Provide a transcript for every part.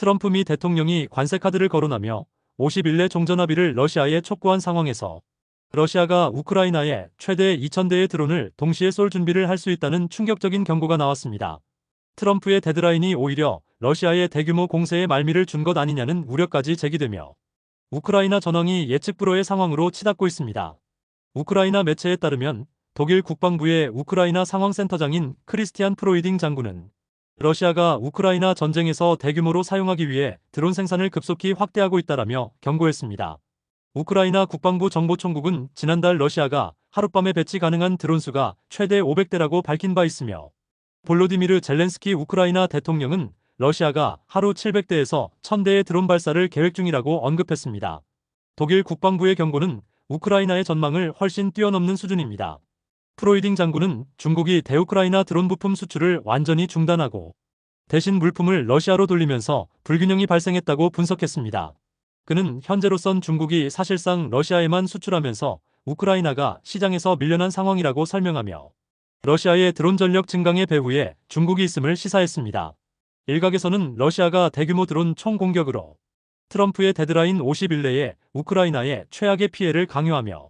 트럼프 미 대통령이 관세 카드를 거론하며 51내 종전합의를 러시아에 촉구한 상황에서 러시아가 우크라이나에 최대 2,000대의 드론을 동시에 쏠 준비를 할 수 있다는 충격적인 경고가 나왔습니다. 트럼프의 데드라인이 오히려 러시아의 대규모 공세에 말미를 준 것 아니냐는 우려까지 제기되며 우크라이나 전황이 예측 불허의 상황으로 치닫고 있습니다. 우크라이나 매체에 따르면 독일 국방부의 우크라이나 상황센터장인 크리스티안 프로이딩 장군은 러시아가 우크라이나 전쟁에서 대규모로 사용하기 위해 드론 생산을 급속히 확대하고 있다라며 경고했습니다. 우크라이나 국방부 정보총국은 지난달 러시아가 하룻밤에 배치 가능한 드론 수가 최대 500대라고 밝힌 바 있으며 볼로디미르 젤렌스키 우크라이나 대통령은 러시아가 하루 700대에서 1000대의 드론 발사를 계획 중이라고 언급했습니다. 독일 국방부의 경고는 우크라이나의 전망을 훨씬 뛰어넘는 수준입니다. 프로이딩 장군은 중국이 대우크라이나 드론 부품 수출을 완전히 중단하고 대신 물품을 러시아로 돌리면서 불균형이 발생했다고 분석했습니다. 그는 현재로선 중국이 사실상 러시아에만 수출하면서 우크라이나가 시장에서 밀려난 상황이라고 설명하며 러시아의 드론 전력 증강의 배후에 중국이 있음을 시사했습니다. 일각에서는 러시아가 대규모 드론 총공격으로 트럼프의 데드라인 50일 내에 우크라이나에 최악의 피해를 강요하며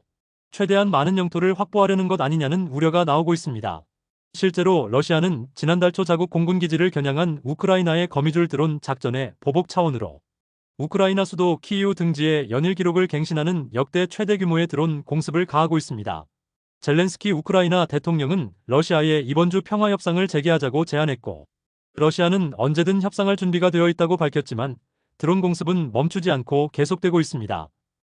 최대한 많은 영토를 확보하려는 것 아니냐는 우려가 나오고 있습니다. 실제로 러시아는 지난달 초 자국 공군기지를 겨냥한 우크라이나의 거미줄 드론 작전의 보복 차원으로 우크라이나 수도 키이우 등지에 연일 기록을 갱신하는 역대 최대 규모의 드론 공습을 가하고 있습니다. 젤렌스키 우크라이나 대통령은 러시아에 이번 주 평화 협상을 재개하자고 제안했고 러시아는 언제든 협상할 준비가 되어 있다고 밝혔지만 드론 공습은 멈추지 않고 계속되고 있습니다.